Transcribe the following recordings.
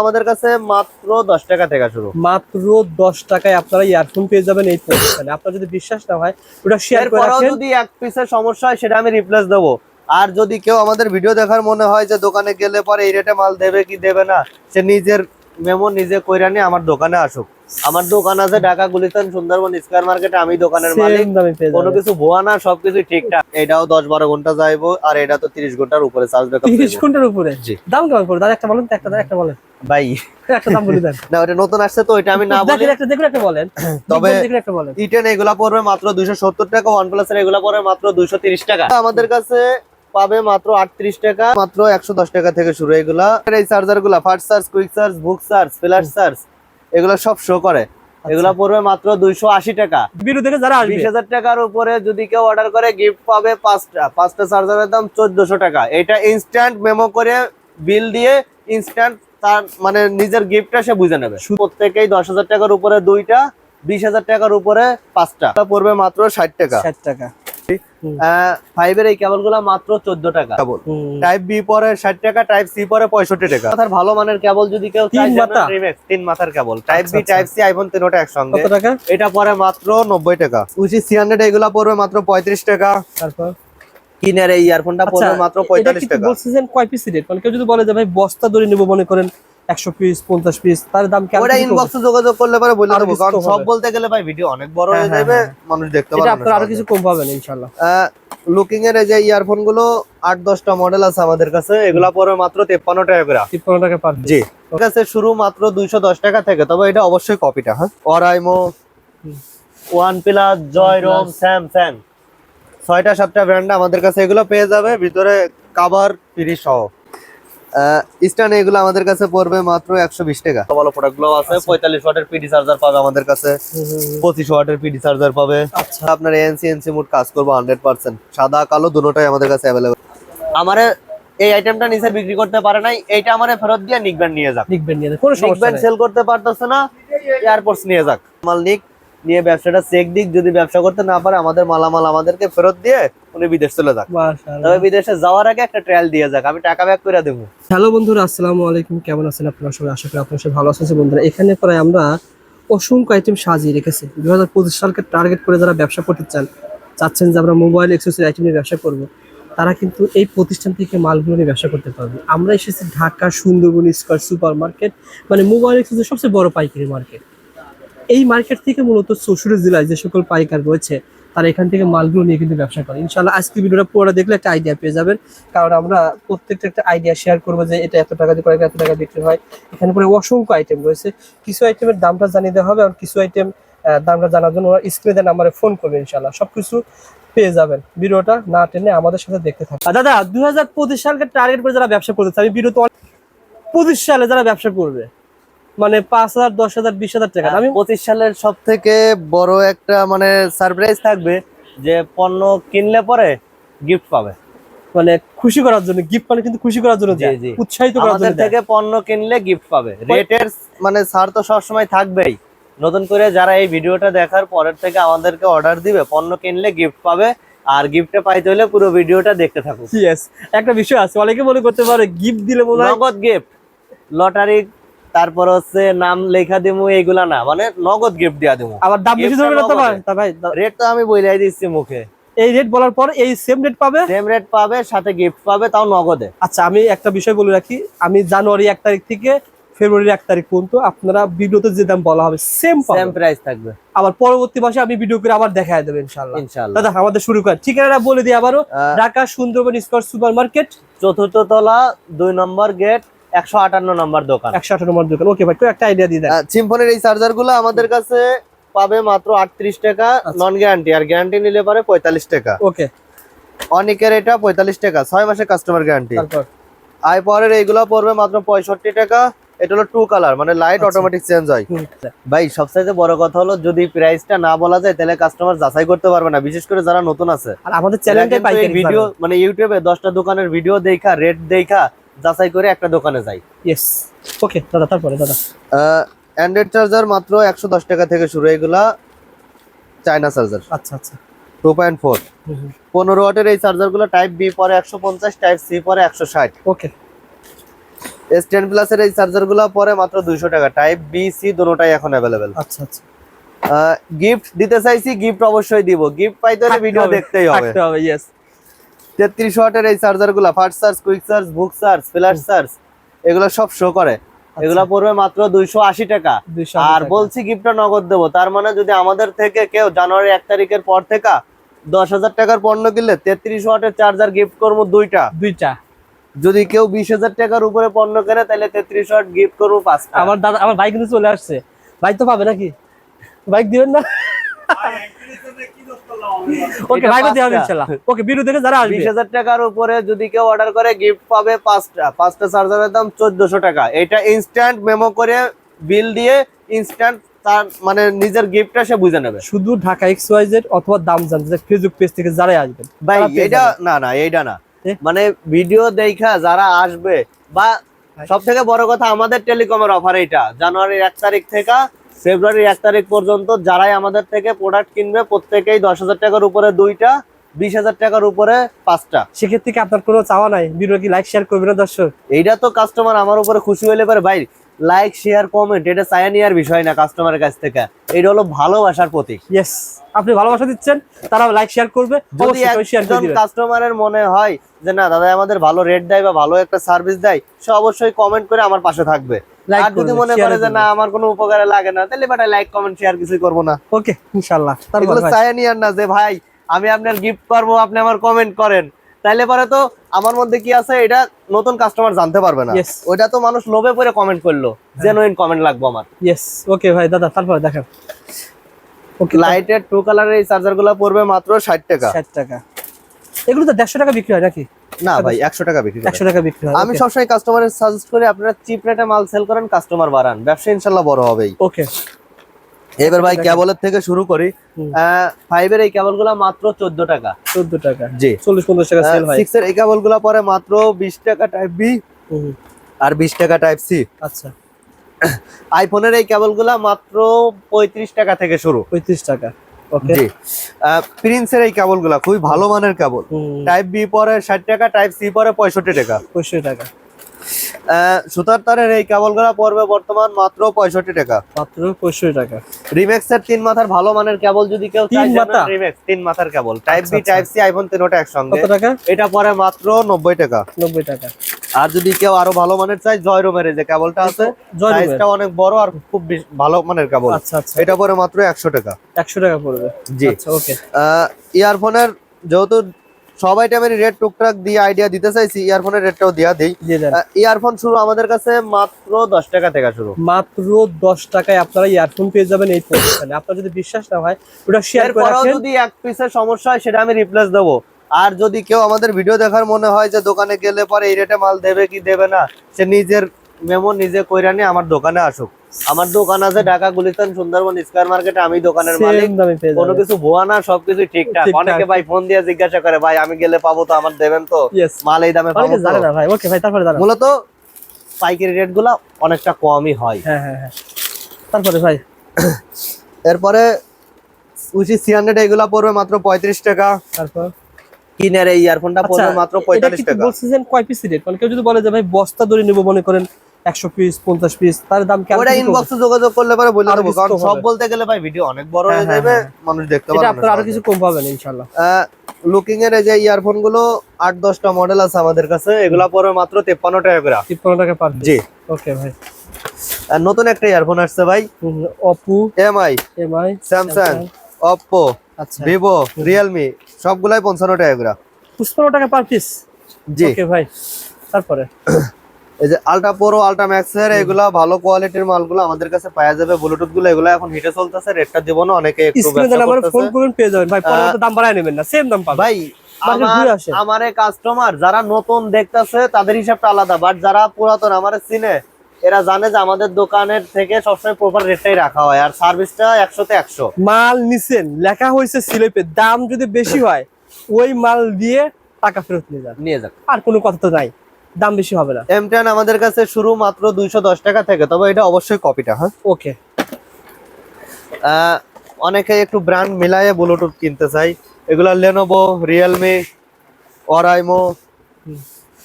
আমাদের কাছে মাত্র দশ টাকা থেকে শুরু। মাত্র দশ টাকায় আপনারা ইয়ারফোন পেয়ে যাবেন এই প্রতিষ্ঠানে আপনার যদি বিশ্বাস না হয় ওটা শেয়ার করে যদি এক পিসের সমস্যা হয় সেটা আমি রিপ্লেস দেবো। আর যদি কেউ আমাদের ভিডিও দেখার মনে হয় যে দোকানে গেলে পরে এই রেটে মাল দেবে কি দেবে না সে নিজের মেমো নিজে কইরা নিয়ে আমার দোকানে আসুক। আমার দোকান আছে ঢাকা গুলিস্তান সুন্দরবন স্কয়ার মার্কেটে আমি দোকানের মালিক। কোনো কিছু ভুয়া না সবকিছু ঠিকঠাক। এটাও দশ বারো ঘণ্টা যাইবো আর এটা তো তিরিশ ঘণ্টার উপরে চার্জ তিরিশ ঘণ্টার উপরে। দাম কেমন দাদা একটা বলেন একটা দাদা একটা বলেন। ভাই। একটা দাম বলে দেন। না ওটা নতুন আসছে তো আমি না বলি। একটা দেখুন একটা বলেন। তবে- দেখুন, একটা বলেন। ইটেন এগুলা পড়বে মাত্র দুইশো সত্তর টাকা ওয়ান প্লাস এর এগুলা পড়বে মাত্র দুইশো তিরিশ টাকা। আমাদের কাছে পাবে মাত্র আটত্রিশ টাকা মাত্র একশো দশ টাকা থেকে শুরু এগুলা। এই চার্জারগুলা ফাস্ট চার্জ কুইক চার্জ বুক চার্জ ফ্ল্যাশ চার্জ এগুলা সব শো করে। এগুলা পড়বে মাত্র দুইশো আশি টাকা। ভিডিও দেখে যারা আসবে। বিশ হাজার টাকার উপরে যদি কেউ অর্ডার করে গিফট পাবে পাঁচটা। পাঁচটা চার্জারের দাম চোদ্দশো টাকা। এটা ইনস্ট্যান্ট মেমো করে বিল দিয়ে ইনস্ট্যান্ট তার মানে নিজের গিফটটা সে বুঝে নেবে। প্রত্যেকেই দশ হাজার টাকার উপরে দুইটা বিশ হাজার টাকার উপরে পাঁচটা। পড়বে মাত্র ষাট টাকা। ষাট টাকা। ফাইভের এই কেবলগুলা মাত্র চোদ্দ টাকা। টাইপ বি পরে ষাট টাকা টাইপ সি পরে পঁয়ষট্টি টাকা। মাথার ভালো মানের কেবল যদি কেউ তিন মাথার cable type B. Type C iPhone তিনোটা একসঙ্গে। কত এটা পরে মাত্র নব্বই টাকা। উচি সি হান্ড্রেড এগুলা পড়বে মাত্র পঁয়ত্রিশ টাকা। তারপর? কিনের এই ইয়ারফোনটা পড়বে মাত্র এটা পঁয়তাল্লিশ কিন্তু টাকা। বলছেন কয় পিস রেট? মানে কেউ যদি বলে যে ভাই বস্তা ধরে নেব মনে করেন একশো পিস পঞ্চাশ পিস তার দাম কি আরও ওটা ইনবক্সে যোগাযোগ করলে পরে বলে দেবো কিছু কারণ সব বলতে গেলে ভাই ভিডিও অনেক বড় হ্যাঁ, হয়ে হ্যাঁ, যাবে হ্যাঁ। মানুষ দেখতে এটা আপনার আরও কিছু কম পাবেন ইনশাল্লাহ। লুকিং এর এই যে ইয়ারফোনগুলো আট দশটা মডেল আছে আমাদের কাছে এগুলা পড়বে মাত্র তেপ্পান্ন টাকা করে। তিপ্পান্ন টাকা পার জি। ঠিক আছে শুরু মাত্র দুইশো দশ টাকা থেকে তবে এটা অবশ্যই কপিটা হ্যাঁ? Oraimo OnePlus Joyroom Samsung ছয়টা সাতটা ব্র্যান্ড আমাদের কাছে এগুলো পেয়ে যাবে। ভিতরে কাভার ফ্রি সহ। ইস্টার্ন এগুলো আমাদের কাছে পড়বে মাত্র একশো বিশ টাকা। ভালো প্রোডাক্টগুলো আছে। পঁয়তাল্লিশ ওয়াটের পিডি চার্জার পাবে আমাদের কাছে। পঁচিশ ওয়াটের পিডি চার্জার পাবে। আচ্ছা। আপনার এনসি এনসি মোড কাজ করব হান্ড্রেড পার্সেন্ট সাদা কালো দুটোটাই আমাদের কাছে অ্যাভেলেবল আমার এই আইটেমটা নিচে বিক্রি করতে পারে নাই। এইটা আমার ফেরত দিয়ে নিকবেন নিয়ে যাক। লিখবেন নিয়ে কোনো সমস্যা সেল করতে পারতেছে না এয়ারপোর্টস নিয়ে যাক। মাল নিক নিয়ে ব্যবসাটা চেক দিক যদি ব্যবসা করতে না পারে আমাদের মালামাল আমাদেরকে ফেরত দিয়ে উনি বিদেশ চলে যাক। তবে বিদেশে যাওয়ার আগে একটা ট্রায়াল দিয়ে যাক আমি টাকা ব্যাক করে দেবো। হ্যালো বন্ধুরা আসসালামু আলাইকুম। কেমন আছেন আপনারা সবাই? আশা করি আপনারা সবাই ভালো আছেন। বন্ধুরা এখানে প্রায় আমরা অসংখ্য আইটেম সাজিয়ে রেখেছি। দু হাজার পঁচিশ সালকে টার্গেট করে যারা ব্যবসা করতে চান চাচ্ছেন যে আমরা মোবাইল এক্সেসরি আইটেম নিয়ে ব্যবসা করব তারা কিন্তু এই প্রতিষ্ঠান থেকে মালগুলো নিয়ে ব্যবসা করতে পারবে। আমরা এসেছি Dhaka Sundarban Square Super Market মানে মোবাইল এক্সেসরি সবচেয়ে বড় পাইকারি মার্কেট এই মার্কেট থেকে মূলত চৌষট্টি জেলায় যে সকল পাইকার রয়েছে, তারা এখান থেকে মালগুলো নিয়ে কিন্তু ব্যবসা করে। ইনশাল্লাহ আজকে ভিডিওটা পুরোটা দেখলে একটা আইডিয়া পেয়ে যাবেন। কারণ আমরা প্রত্যেকটা একটা আইডিয়া শেয়ার করব যে এটা এত টাকা দিয়ে এত টাকা বিক্রি হয়। এখানে পরে অসংখ্য আইটেম রয়েছে। কিছু আইটেমের দামটা জানিয়ে দেওয়া হবে আর কিছু আইটেম দামটা জানার জন্য ওরা স্ক্রিনে নাম্বারে ফোন করবে ইনশাল্লাহ সবকিছু পেয়ে যাবেন। ভিডিওটা না টেনে আমাদের সাথে দেখতে থাকুন। দাদা, দুই হাজার পঁচিশ সালকে টার্গেট করে যারা ব্যবসা করতে আমি ভিডিওতে পঁচিশ সালে যারা ব্যবসা করবে মানে পাঁচ হাজার দশ হাজার বিশ হাজার টাকা। আমি পঁচিশ সালের সব থেকে বড় একটা মানে সারপ্রাইজ থাকবে যে পণ্য কিনলে পরে গিফট পাবে। মানে খুশি করার জন্য গিফট মানে কিন্তু খুশি করার জন্য। উৎসাহিত করার জন্য থেকে পণ্য কিনলে গিফট পাবে। রেটের মানে ছাড় তো সবসময় থাকবেই। নতুন করে যারা এই ভিডিওটা দেখার পরের থেকে আমাদেরকে অর্ডার দিবে পণ্য কিনলে গিফট পাবে। আর গিফটে পাইতে হলে পুরো ভিডিওটা দেখতে Yes, একটা বিষয় আছে অনেকে মনে করতে পারে গিফট দিলে মনে হয় নগদ গিফট লটারি তারপর হচ্ছে নাম লেখা দিমু এইগুলা না মানে নগদ গিফট দিয়া দিমু। আবার দাম বেশি ধরবে না তো ভাই? ভাই রেট তো আমি বইলাই দিচ্ছি মুখে। এই রেট বলার পর এই সেম রেট পাবে? সেম রেট পাবে সাথে গিফট পাবে তাও নগদে। আচ্ছা আমি একটা বিষয় বলে রাখি। আমি জানুয়ারি এক তারিখ থেকে ফেব্রুয়ারি এক তারিখ পর্যন্ত আপনারা ভিডিওতে যে দাম বলা হবে সেম সেম প্রাইস থাকবে। আবার পরবর্তী মাসে আমি ভিডিও করে আবার দেখায় দেবো ইনশাল্লাহ ইনশাআল্লাহ। দাদা আমাদের শুরু করেন। ঠিকানাটা বলে দিই আবারও। Dhaka Sundarban Square Super Market চতুর্থ তলা দুই নম্বর গেট একশো আটান্ন নম্বর দোকান। একশো আঠারো নম্বর দোকান। ওকে ভাই তো একটা আইডিয়া দিয়ে দেন। সিম্ফনির এই চার্জারগুলো আমাদের কাছে পাবে মাত্র আটত্রিশ টাকা আচ্ছা। নন গ্যারান্টি আর গ্যারান্টি নিলে পারে পঁয়তাল্লিশ টাকা। ওকে অনেকের এটা পঁয়তাল্লিশ টাকা ছয় মাসের কাস্টমার গ্যারান্টি আই পাওয়ারের এইগুলো পড়বে মাত্র পঁয়ষট্টি টাকা। এটা হলো টু কালার মানে লাইট আচ্ছা। অটোমেটিক চেঞ্জ হয়। হুম, ভাই সবচাইতে বড় কথা হলো যদি প্রাইসটা না বলা যায় তাহলে কাস্টমার যাচাই করতে পারবে না। বিশেষ করে যারা নতুন আছে। আর আমাদের ভিডিও মানে ইউটিউবে দশটা দোকানের ভিডিও দেখা রেট দেখা যাচাই করে একটা দোকানে যাই। ইয়েস ওকে দাদা তারপরে দাদা। অ্যান্ড্রয়েড চার্জার মাত্র একশো দশ টাকা থেকে শুরু এগুলা চায়না চার্জার আচ্ছা আচ্ছা। Two point four. পনেরো ওয়াটের এই চার্জারগুলো টাইপ বি পরে একশো পঞ্চাশ টাইপ সি পরে একশো ষাট। ওকে এস টেন প্লাসের এই চার্জারগুলো পরে মাত্র দুইশো টাকা টাইপ বি সি দুটোটাই এখন অ্যাভেলেবেল আচ্ছা আচ্ছা। গিফট দিতে চাইছি গিফট অবশ্যই দিব। গিফট পাইতে হলে ভিডিও দেখতেই হবে। ইয়েস তেত্রিশ ওয়াটের এই চার্জারগুলা ফাস্ট চার্জ কুইক চার্জ বুক চার্জ ফ্ল্যাশ চার্জ এগুলো সব শো করে। এগুলা পড়বে মাত্র দুইশো আশি টাকা। দুইশো আর বলছি গিফটটা নগদ দেবো। তার মানে যদি আমাদের থেকে কেউ জানুয়ারি এক তারিখের পর থেকে দশ হাজার টাকার পণ্য কিনলে তেত্রিশ ওয়াটের চার্জার গিফট করব দুইটা। দুইটা। যদি কেউ বিশ হাজার টাকার উপরে পণ্য কেনে তাহলে তেত্রিশ ওয়াট গিফট করব পাঁচটা। আমার দাদা আমার বাইক কিন্তু চলে আসছে। বাইক তো পাবে নাকি? বাইক দিবেন না? ওকে এটা দেওয়া হবে পাঁচটা। ইনশাল্লাহ। ওকে বিরু থেকে যারা আসবে। বিশ হাজার টাকার উপরে যদি কেউ অর্ডার করে গিফট পাবে পাঁচটা। পাঁচটা চার্জারের দাম চোদ্দশো টাকা। এটা ইনস্ট্যান্ট মেমো করে বিল দিয়ে ইনস্ট্যান্ট তার মানে নিজের গিফটটা সে বুঝে নেবে। শুধু ঢাকা এক্স ওয়াই জেড অথবা দাম জানতে ফেসবুক পেজ থেকে যারাই আসবেন ভাই এটা না না এইটা না। মানে ভিডিও দেখা যারা আসবে বা সব থেকে বড় কথা আমাদের টেলিকমের অফার এইটা। জানুয়ারির এক তারিখ থেকে ফেব্রুয়ারির এক তারিখ পর্যন্ত যারাই আমাদের থেকে প্রোডাক্ট কিনবে প্রত্যেকেই দশ হাজার টাকার উপরে দুইটা বিশ হাজার টাকার উপরে পাঁচটা। সেক্ষেত্রে কি আপনার কোনো চাওয়া নাই? ভিডিও কি লাইক শেয়ার করবেন না দর্শক? এইটা তো কাস্টমার আমার উপরে খুশি হইলে পারে ভাই লাইক শেয়ার কমেন্ট এটা চায়া নেওয়ার বিষয় না কাস্টমারের কাছ থেকে। এটা হলো ভালোবাসার প্রতীক। ইয়েস আপনি ভালোবাসা দিচ্ছেন তারা লাইক শেয়ার করবে যদি একজন কাস্টমারের মনে হয় যে না দাদা আমাদের ভালো রেট দেয় বা ভালো একটা সার্ভিস দেয় সে অবশ্যই কমেন্ট করে আমার পাশে থাকবে। আর যদি মনে করে যে না আমার কোনো উপকারে লাগে না তাহলে বাটা লাইক কমেন্ট শেয়ার কিছুই করব না। ওকে এগুলো চাই নিয়ার না যে ভাই আমি আপনার গিফট করব আপনি আমার কমেন্ট করেন। তাইলে পরে তো আমার মধ্যে কি আছে এটা নতুন কাস্টমার জানতে পারবে না. ওইটা তো মানুষ লোভে পরে কমেন্ট করল জেনুইন কমেন্ট লাগবে আমার। ইয়েস ওকে ভাই দাদা তারপর দেখেন ওকে লাইটের টু কালারের এই চার্জারগুলো পড়বে মাত্র ষাট টাকা। ষাট টাকা। এগুলো তো দেড়শো টাকা বিক্রি হয় নাকি? না ভাই একশো টাকা বিক্রি একশো টাকা বিক্রি হয় আমি সবসময় কাস্টমারের সাজেস্ট করি আপনারা চিপ রেটে মাল সেল করেন কাস্টমার বাড়ান। ব্যবসা ইনশাল্লাহ বড় হবেই। ওকে এবার ভাই কেবলের থেকে শুরু করি। ফাইভের এই কেবলগুলা মাত্র চোদ্দ টাকা। চোদ্দ টাকা। জি। চল্লিশ পঞ্চাশ টাকা সেল হয়। সিক্স এর এই কেবলগুলা পরে মাত্র বিশ টাকা টাইপ বি আর বিশ টাকা টাইপ সি আচ্ছা। আইফোনের এই কেবলগুলা মাত্র পঁয়ত্রিশ টাকা থেকে শুরু। পঁয়ত্রিশ টাকা। জি। প্রিন্সের এই কেবলগুলা খুবই ভালো মানের কেবল। টাইপ বি পরে ষাট টাকা টাইপ সি পরে পঁয়ষট্টি টাকা। পঁয়ষট্টি টাকা। সুতার তারের এই কেবলগুলা পড়বে বর্তমান মাত্র পঁয়ষট্টি টাকা। মাত্র পঁয়ষট্টি টাকা। রিমেক্স এর তিন মাথার ভালো মানের কেবল যদি কেউ তিন মাথা? রিমেক্স তিন মাথার cable. Type B. Type C iPhone তিনোটা একসঙ্গে। কত টাকা? এটা পরে মাত্র নব্বই টাকা। নব্বই টাকা। আর যদি কেউ আরও ভালো মানের চাই জয়রোমের যে কেবলটা আছে সাইজটা অনেক বড় আর খুব ভালো মানের কেবল। আচ্ছা আচ্ছা। এটা পরে মাত্র একশো টাকা। একশো টাকা পড়বে। জি। আচ্ছা ওকে। ইয়ারফোনের যেহেতু সবাই টাইমের রেট টুকটাক দিয়ে আইডিয়া দিতে চাইছি ইয়ারফোনের রেটটাও দিয়া দিই। ইয়ারফোন শুরু আমাদের কাছে মাত্র দশ টাকা থেকে শুরু। মাত্র দশ টাকায় আপনারা ইয়ারফোন পেয়ে যাবেন এই প্রতিষ্ঠানে আপনার যদি বিশ্বাস না হয় ওটা শেয়ার করে যদি এক পিসের সমস্যা হয় সেটা আমি রিপ্লেস দেবো। আর যদি কেউ আমাদের ভিডিও দেখার মনে হয় যে দোকানে গেলে পরে এই রেটে মাল দেবে কি দেবে না সে নিজের মেমো নিজে কইরা নিয়ে আমার দোকানে আসুক। আমার দোকান আছে ঢাকা গুলিস্তান সুন্দরবন স্কয়ার মার্কেটে আমি দোকানের মালিক। কোনো কিছু ভুয়া না সবকিছু ঠিকঠাক। অনেকে ভাই ফোন দিয়ে জিজ্ঞাসা করে ভাই আমি গেলে পাবো তো? আমার দেবেন তো? মাল এই দামে পাবো না ভাই। ওকে ভাই তারপরে মূলত পাইকারি রেটগুলা অনেকটা কমই হয়। হ্যাঁ হ্যাঁ হ্যাঁ। তারপরে ভাই। এরপরে উচি সি হান্ড্রেড এগুলা পড়বে মাত্র পঁয়ত্রিশ টাকা। তারপর? কিনের এই ইয়ারফোনটা পড়বে মাত্র আচ্ছা, পঁয়তাল্লিশ টাকা। বলছিলেন কয় পিস রেট মানে কেউ যদি বলে যে ভাই বস্তা ধরে নেব মনে করেন। একশো পিস পঞ্চাশ পিস তার দাম ওটা ইনবক্সে যোগাযোগ করলে পরে বলে দেবো কারণ সব বলতে গেলে ভাই ভিডিও অনেক বড় হ্যাঁ, হয়ে হ্যাঁ, যাবে হ্যাঁ। মানুষ দেখতে পারবে আপনার আরও কিছু কম পাবেন ইনশাল্লাহ লুকিং এর এই যে ইয়ারফোনগুলো আট দশটা মডেল আছে আমাদের কাছে এগুলা পড়বে মাত্র তেপ্পান্ন টাকা করে। তিপ্পান্ন টাকা পার জি। ওকে ভাই। আর নতুন একটা ইয়ারফোন আসছে ভাই। অপু এমআই এমআই স্যামসাং অপ্পো আচ্ছা। ভিভো রিয়েলমি সবগুলাই পঞ্চান্ন টাকা করে। পঁচপান্ন টাকা পার পিস জি। ওকে ভাই। তারপরে? এই যে আলট্রা প্রো আলট্রা ম্যাক্স এর এগুলা ভালো কোয়ালিটির মালগুলো আমাদের কাছে পাওয়া যাবে। ব্লুটুথগুলো এগুলো এখন হিটে চলতেছে রেটটা দিব না অনেকে একটু ফোন। পেয়ে যাবেন। ভাই পরবর্তী দাম বাড়ায় নেবেন না সেম দাম পাবেন। ভাই আমার কাস্টমার যারা নতুন দেখতেছে তাদের হিসাবটা আলাদা। বাট যারা পুরাতন আমার চিনে এরা জানে যে আমাদের দোকানের থেকে সবসময় প্রপার রেটটাই রাখা হয়। আর সার্ভিসটা একশোতে একশো। মাল নিছেন লেখা হয়েছে স্লিপে দাম যদি বেশি হয় ওই মাল দিয়ে টাকা ফেরত নিয়ে যান। নিয়ে যাক আর কোনো কথা তো নাই। দাম বেশি হবে না। এম টেন আমাদের কাছে শুরু মাত্র দুইশো দশ টাকা থেকে তবে এটা অবশ্যই কপিটা হ্যাঁ? ওকে অনেকে একটু ব্র্যান্ড মিলায়ে ব্লুটুথ কিনতে চাই এগুলো Lenovo Realme Oraimo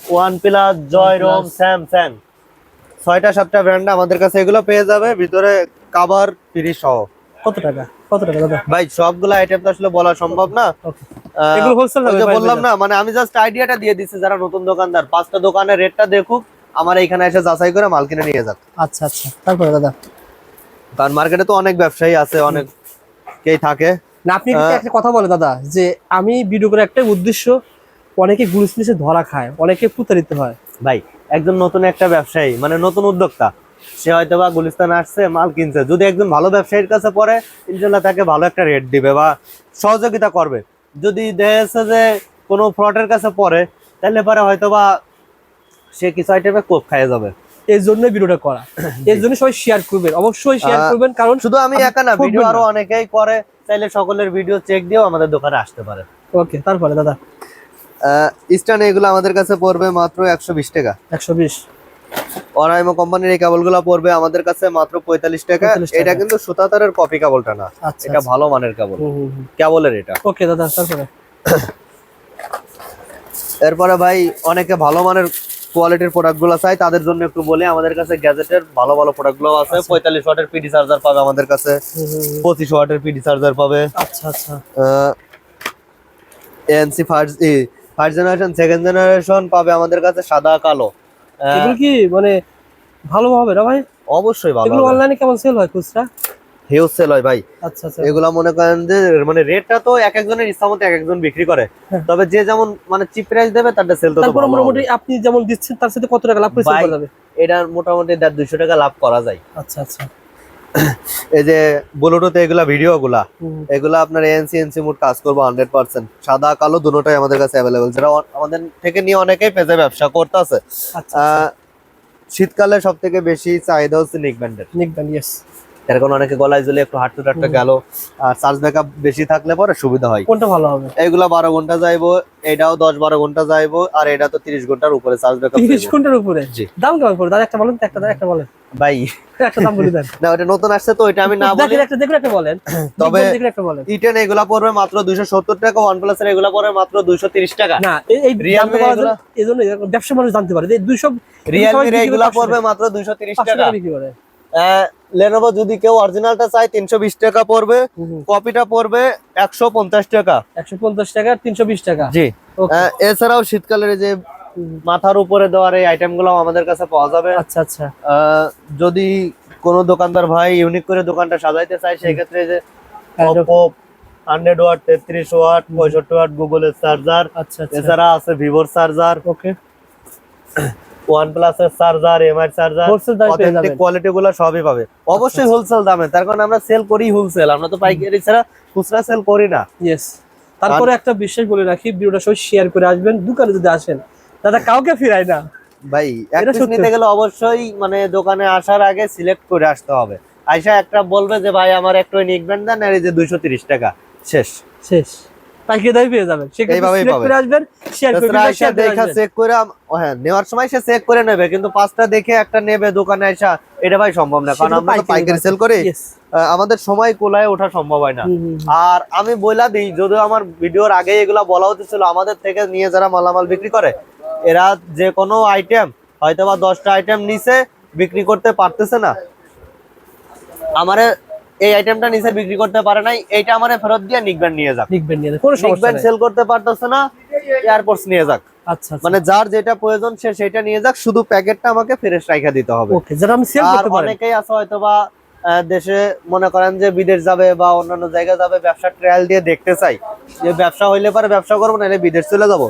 OnePlus Joyroom Samsung ছয়টা সাতটা ব্র্যান্ড আমাদের কাছে এগুলো পেয়ে যাবে ভিতরে কাভার ফ্রি সহ। কত টাকা? কত টাকা দাদা? ভাই সবগুলো আইটেম তো আসলে বলা সম্ভব না। এগুলো হোলসেল বললাম না মানে আমি জাস্ট আইডিয়াটা দিয়ে দিচ্ছি যারা নতুন দোকানদার। পাঁচটা দোকানের রেটটা দেখুক আমার এইখানে এসে যাচাই করে মাল কিনে নিয়ে যাক। আচ্ছা আচ্ছা। তারপরে দাদা? কারণ মার্কেটে তো অনেক ব্যবসায়ী আছে অনেকেই থাকে। না আপনি একটা কথা বলে দাদা যে আমি ভিডিও করে একটা উদ্দেশ্য অনেকে মিশে ধরা খায় অনেকে প্রতারিত হয়। ভাই একজন নতুন একটা ব্যবসায়ী মানে নতুন উদ্যোক্তা সে হয়তো বা গুলিস্তান আসছে মাল কিনছে। যদি একজন ভালো ব্যবসায়ীর কাছে পড়ে ইনশাল্লাহ তাকে ভালো একটা রেট দিবে বা সহযোগিতা করবে। যদি দেখেছে যে কোনো ফ্রডের কাছে পড়ে তাহলে পরে হয়তো বা সে কিছু আইটেমে কোপ খাইয়ে যাবে। এই জন্য ভিডিওটা করা। এর জন্য সবাই শেয়ার করবেন। অবশ্যই শেয়ার করবেন কারণ শুধু আমি একা না ভিডিও আরও অনেকেই করে চাইলে সকলের ভিডিও চেক দিয়েও আমাদের দোকানে আসতে পারে। ওকে তারপরে দাদা। ইস্টার্ন এগুলো আমাদের কাছে পড়বে মাত্র একশো বিশ টাকা। একশো বিশ। অরাইমো কোম্পানির এই কেবলগুলো পড়বে আমাদের কাছে মাত্র পঁয়তাল্লিশ টাকা। 45 টাকা। এটা কিন্তু সুতাতারের কপি কেবলটা না। আচ্ছা এটা ভালো মানের কেবল। কেবলের এটা। ওকে দাদা তারপরে? এরপরে ভাই অনেকে ভালো মানের কোয়ালিটির প্রোডাক্টগুলো চাই তাদের জন্য একটু বলি আমাদের কাছে গ্যাজেটের ভালো ভালো প্রোডাক্টগুলো আছে। পঁয়তাল্লিশ ওয়াটের পিডি চার্জার পাবে আমাদের কাছে। পঁচিশ ওয়াটের পিডি চার্জার পাবে। আচ্ছা আচ্ছা। ANC first first generation second generation পাবে আমাদের কাছে সাদা কালো। এগুলো কি মানে ভালো হবে না ভাই? অবশ্যই ভালো এগুলো অনলাইনে কেমন সেল হয় খুচরা? হিউজ সেল হয় ভাই। আচ্ছা আচ্ছা। এগুলা মনে করেন যে মানে রেটটা তো এক একজনের ইচ্ছা মতো এক একজন বিক্রি করে। হ্যাঁ। তবে যে যেমন মানে চিপ প্রাইস দেবে তারটা সেল তো তারপর মোটামুটি আপনি যেমন দিচ্ছেন তার সাথে কত টাকা লাভ করে সেল করা যাবে? এটা মোটামুটি দেড় দুইশো টাকা লাভ করা যায়। আচ্ছা আচ্ছা। এই যে ব্লুটুথ এগুলা ভিডিও গুলা হুম, এগুলা আপনার এনসি এনসি মোড কাজ করব হান্ড্রেড পার্সেন্ট সাদা কালো দুটোটাই আমাদের কাছে অ্যাভেলেবেল যেটা আমাদের থেকে নিয়ে অনেকেই পেজে ব্যবসা করতেছে। আছে শীতকালে সব থেকে বেশি চাহিদা হচ্ছে নিক ব্যান্ডের নিকবেন ইয়েস এরকম অনেকে গলায় ঝুলে একটু হাঁটতে টাটতে। গেল। আর চার্জ ব্যাকআপ বেশি থাকলে পরে সুবিধা হয়। কোনটা ভালো হবে? এইগুলা বারো ঘণ্টা যাইবো এটাও দশ বারো ঘণ্টা যাইবো আর এটা তো তিরিশ ঘণ্টার উপরে চার্জ ব্যাকআপ তিরিশ ঘণ্টার উপরে? জি। দাম কেমন পড়ে দাদা একটা বলেন একটা একটা বলেন। ভাই। একটা দাম বলে দেন। না ওটা নতুন আসছে তো ওইটা আমি না বলি একটা দেখুন একটা বলেন। তবে- ইটেন এগুলা পড়বে মাত্র দুইশো সত্তর টাকা ওয়ান প্লাস এর এগুলা পড়বে মাত্র দুইশো তিরিশ টাকা। না এই- এগুলা? ব্যবসা মানুষ জানতে পারে এই দুইশো রিয়েলমির এগুলা পড়বে মাত্র দুইশো তিরিশ পাঁচশো টাকা। টাকা বিক্রি করে। লেনোভো যদি কেউ অরিজিনালটা চায় তিনশো বিশ টাকা পড়বে কপিটা পড়বে একশো পঞ্চাশ টাকা। একশো পঞ্চাশ টাকা তিনশো বিশ টাকা? জি। এছাড়াও শীতকালের এই যে মাথার উপরে দেওয়ার এই আইটেমগুলো আমাদের কাছে পাওয়া যাবে। আচ্ছা আচ্ছা। যদি কোনো দোকানদার ভাই ইউনিক করে দোকানটা সাজাইতে চায় সেক্ষেত্রে যে হান্ড্রেড ওয়াট তেত্রিশ ওয়াট পঁয়ষট্টি ওয়াট গুগলের চার্জার আচ্ছা এছাড়া আছে ভিভোর চার্জার ওকে প্লাসের charger Mi charger authentic quality গুলো সবই পাবে। অবশ্যই হোলসেল দামে তার কারণ আমরা সেল করি হোলসেল আমরা তো পাইকারি ছাড়া খুচরা সেল করি না। ইয়েস তারপরে একটা বিশেষ বলে রাখি ভিডিওটা সবাই শেয়ার করে আসবেন দোকানে যদি আসেন দাদা কাউকে ফিরায় না। ভাই নিতে গেলে অবশ্যই মানে দোকানে আসার আগে সিলেক্ট করে আসতে হবে। আইসা একটা বলবে যে ভাই আমার একটু নিকবেন দেন আর এই যে দুইশো তিরিশ টাকা শেষ। শেষ। পাইকারি দামে পেয়ে যাবেন। এইভাবেই সিলেক্ট আসবেন শেয়ার করে শেয়ার দেখা চেক করে হ্যাঁ নেওয়ার সময় সে চেক করে নেবে কিন্তু পাঁচটা দেখে একটা নেবে দোকানে এটা ভাই সম্ভব না কারণ আমরা পাইকারি সেল করি। আমাদের সময় কোলায় ওঠা সম্ভব হয় না। আর আমি বইলা দিই যদিও আমার ভিডিওর আগে এগুলা বলা উচিত ছিল আমাদের থেকে নিয়ে যারা মালামাল বিক্রি করে এরা যে কোনো আইটেম হয়তো বা দশটা আইটেম নিচে বিক্রি করতে পারতেছে না। আমারে এই আইটেমটা নিচে বিক্রি করতে পারে নাই এইটা আমারে ফেরত দিয়ে নিকব্যান্ড নিয়ে যাক। লিখবেন নিয়ে কোনো সমস্যা নিকব্যান্ড সেল করতে পারতেছে না এয়ারপোর্টস নিয়ে যাক। আচ্ছা আচ্ছা। মানে যার যেটা প্রয়োজন সে সেটা নিয়ে যাক শুধু প্যাকেটটা আমাকে ফ্রেশ রাইখা দিতে হবে। ওকে যারা আমি সেল করতে পারি অনেকেই আছে হয়তো বা আহ, দেশে মনে করেন যে বিদেশ যাবে বা অন্যান্য জায়গায় যাবে ব্যবসা ট্রায়াল দিয়ে দেখতে চাই। যে ব্যবসা হইলে পরে ব্যবসা করব নাহলে বিদেশ চলে যাব।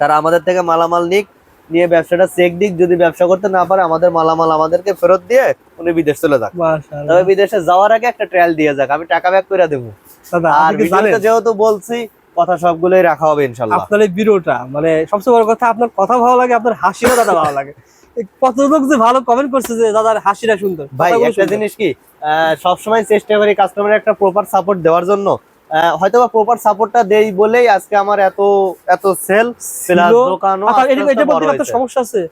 তারা আমাদের থেকে মালামাল নিক নিয়ে ব্যবসাটা চেক দিক যদি ব্যবসা করতে না পারে আমাদের মালামাল আমাদেরকে ফেরত দিয়ে উনি বিদেশ চলে যাক। তবে বিদেশে যাওয়ার আগে একটা ট্রায়াল দিয়ে যাক আমি টাকা ব্যাক করে দেবো। আর যেহেতু বলছি কথা সবগুলোই রাখা হবে ইনশাল্লাহ আপনার এই ভিডিওটা মানে সবচেয়ে বড় কথা আপনার কথা ভালো লাগে আপনার হাসিও দাদা ভালো লাগে। কত লোক যে ভালো কমেন্ট করছে যে দাদার হাসিটা সুন্দর ভাই একটা জিনিস কি সবসময় চেষ্টা করি কাস্টমারের একটা প্রপার সাপোর্ট দেওয়ার জন্য। আহ, হয়তোবা প্রপার সাপোর্টটা দেই বলেই আজকে আমার এত এত সেল প্লাস দোকানও এটা বলতে সমস্যা আছে?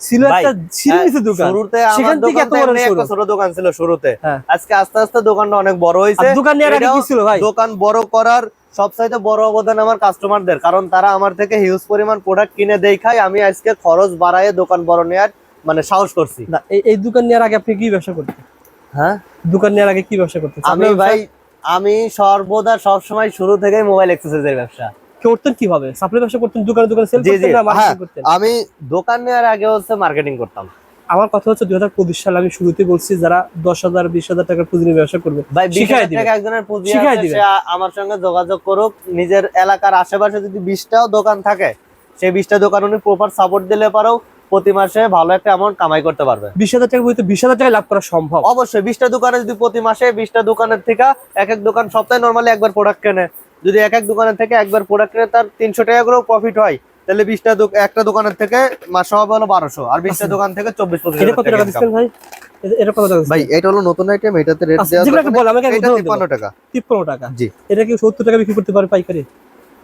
ছিল একটা ছিল হ্যাঁ, দোকান। শুরুতে সেখান থেকে এত দোকানটা বড় একটা ছোট দোকান ছিল শুরুতে। হ্যাঁ। আজকে আস্তে আস্তে দোকানটা অনেক বড় হয়েছে। আর দোকান নেওয়ার আগে কি ছিল ভাই? দোকান বড় করার সবচাইতে বড় অবদান আমার কাস্টমারদের কারণ তারা আমার থেকে হিউজ পরিমাণ প্রোডাক্ট কিনে দেখায় আমি আজকে খরচ বাড়ায় দোকান বড় নেওয়ার মানে সাহস করছি। না এই এই দোকান নেওয়ার আগে আপনি কি ব্যবসা করতেন? হ্যাঁ? দোকান নেওয়ার আগে কি ব্যবসা করতেন? আমি ভাই আমি সর্বদা সবসময় শুরু থেকেই মোবাইল এক্সেসরিজের ব্যবসা। করতেন কীভাবে? সাপ্লাই ব্যবসা করতেন দোকানে দোকানে সেল করতেন না হ্যাঁ মার্কেটিং করতেন? আমি দোকান নেওয়ার আগে হচ্ছে মার্কেটিং করতাম। আমার কথা হচ্ছে দুই হাজার পঁচিশ সালে আমি শুরুতে বলছি যারা দশ হাজার বিশ হাজার টাকার পুঁজি নিয়ে ব্যবসা করবে একজনের পুঁজি আমার সঙ্গে যোগাযোগ করুক। নিজের এলাকার আশেপাশে যদি বিশটাও দোকান থাকে সেই বিশটা দোকান উনি প্রপার সাপোর্ট দিলে পারেও প্রতি মাসে ভালো একটা অ্যামাউন্ট কামাই করতে পারবে। বিশ হাজার টাকা বইতে বিশ হাজার টাকা লাভ করা সম্ভব? অবশ্যই বিশটা দোকানে যদি প্রতি মাসে বিশটা দোকানের থেকে এক এক দোকান সপ্তাহে নর্মালি একবার প্রোডাক্ট কেনে। যদি এক এক দোকানের থেকে একবার প্রোডাক্ট কিনে তার তিনশো টাকা করেও প্রফিট হয়। তাহলে বিশটা একটা দোকানের থেকে মাসে হবে হলো বারোশো আর বিশটা দোকান থেকে চব্বিশ ভাই? ভাই এটা হলো নতুন আইটেম এটাতে রেট আচ্ছা, দেওয়া টাকা। টাকা? জি। এটা কি সত্তর টাকা বিক্রি করতে পারে পাইকারি?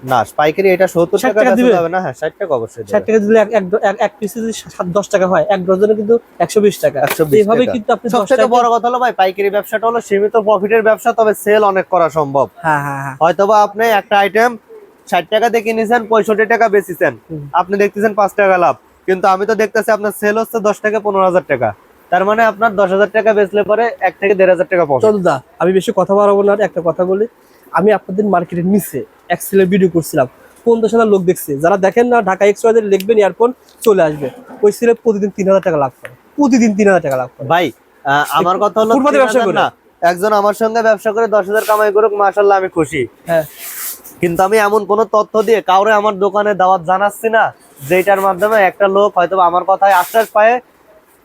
না পাইকারি এটা সত্তর 60 টাকা টাকা দিবে? যাবে না হ্যাঁ ষাট টাকা অবশ্যই ষাট দেবে। টাকা দিলে এক- এক পিসে যদি সাত দশ টাকা হয় এক ডজনে কিন্তু একশো বিশ টাকা। 120 এইভাবে কিন্তু আপনি টাকা বড় কথা হলো ভাই পাইকারি ব্যবসাটা হলো সীমিত প্রফিটের ব্যবসা তবে সেল অনেক করা সম্ভব। হ্যাঁ হ্যাঁ হ্যাঁ। হয়তোবা আপনি একটা আইটেম ষাট টাকা দিয়ে কিনেছেন পঁয়ষট্টি টাকা বেচেছেন। আপনি দেখতেছেন পাঁচ টাকা লাভ। কিন্তু আমি তো দেখতেছি আপনার সেল হচ্ছে দশ থেকে পনেরো হাজার টাকা। তার মানে আপনার দশ হাজার টাকা বেচলে পরে এক থেকে দেড় হাজার টাকা পাবেন চন্দা আমি বেশি কথা বাড়াবো না আর একটা কথা বলি। আমি আপনাদের মার্কেটের নিচে এক সেলের ভিডিও করছিলাম। পঞ্চাশ হাজার লোক দেখছে। যারা দেখেন না ঢাকা এক্স ওয়াইজের লিখবেন ইয়ারফোন চলে আসবে। ওই সেলে প্রতিদিন তিন হাজার টাকা লাভ করে। প্রতিদিন তিন হাজার টাকা লাভ করে। ভাই আমার কথা হলো ব্যবসা করে। না একজন আমার সঙ্গে ব্যবসা করে দশ হাজার কামাই করুক মাসাল্লাহ আমি খুশি। হ্যাঁ। কিন্তু আমি এমন কোন তথ্য দিয়ে কাউরে আমার দোকানে দাওয়াত জানাচ্ছি না যেটার মাধ্যমে একটা লোক হয়তো আমার কথায় আশ্বাস পায়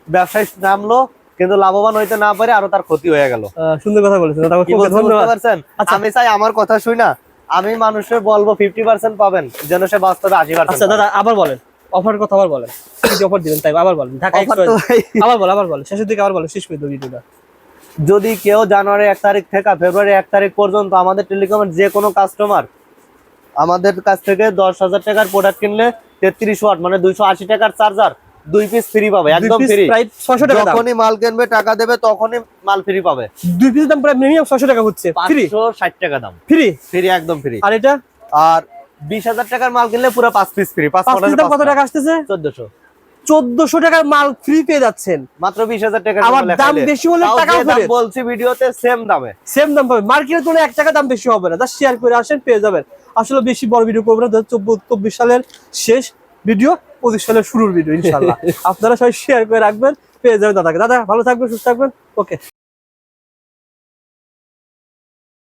ব্যবসায় নামলো কিন্তু লাভবান হইতে না পারে আরও তার ক্ষতি হয়ে গেল। সুন্দর কথা বলেছেন। আচ্ছা। আমি চাই আমার কথা শুই না আমি মানুষের বলব ফিফটি পার্সেন্ট পাবেন যেন সে বাস্তবে আশি আচ্ছা পার্সেন্ট দাদা আবার বলেন। অফার কথা আবার বলেন। অফার দিবেন তাই আবার বলেন। ঢাকা আবার বল আবার বল শেষের দিকে আবার বলেন শেষ করে দেবো যদি কেউ জানুয়ারি এক তারিখ থেকে ফেব্রুয়ারি এক তারিখ পর্যন্ত আমাদের টেলিকমের যে কোনো কাস্টমার আমাদের কাছ থেকে দশ হাজার টাকার প্রোডাক্ট কিনলে তেত্রিশ ওয়াট মানে দুইশো আশি টাকার চার্জার দুই পিস ফ্রি পাবে একদম ফ্রি প্রায় টাকা যখনই মাল কিনবে টাকা দেবে তখনই মাল ফ্রি পাবে। দুই পিসের দাম প্রায় মিনিমাম ছশো টাকা হচ্ছে। ফ্রি পাঁচশো ষাট টাকা দাম। ফ্রি ফ্রি একদম ফ্রি আর এটা? আর বিশ হাজার টাকার মাল কিনলে পুরো পাঁচ পিস ফ্রি দাম কত টাকা আসতেছে? চোদ্দশো। চোদ্দশো টাকার মাল ফ্রি পেয়ে যাচ্ছেন। মাত্র বিশ হাজার টাকা আবার দাম বেশি হলে ফেরত। বলছি ভিডিওতে সেম দামে। সেম দাম পাবে। মার্কেটের তুলনায় এক টাকা দাম বেশি হবে না। শেয়ার করে আসেন পেয়ে যাবেন। আসলে বেশি বড় ভিডিও করব না। দু হাজার চব্বিশ সালের শেষ ভিডিও পঁচিশ সালের শুরুর ভিডিও ইনশাল্লাহ আপনারা সবাই শেয়ার করে রাখবেন, পেয়ে যাবেন দাদাকে। দাদা, ভালো থাকবেন, সুস্থ থাকবেন। ওকে